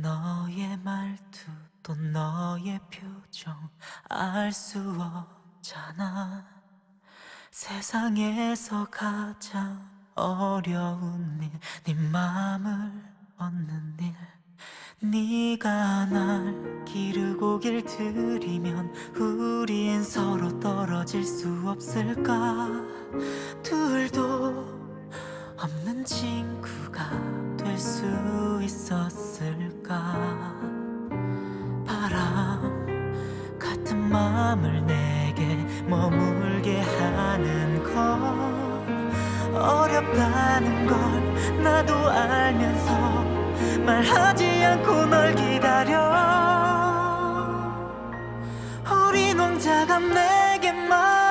너의 말투 또 너의 표정 알 수 없잖아. 세상에서 가장 어려운 일 네 맘을 얻는 일. 네가 날 기르고 길들이면 우린 서로 떨어질 수 없을까? 둘도 없는 친구가 될 수 있었 을까? 바람 같은 마음을 내게 머물게 하는 건 어렵다는 걸 나도 알면서 말하지 않고 널 기다려. 우리 농자가 내게 말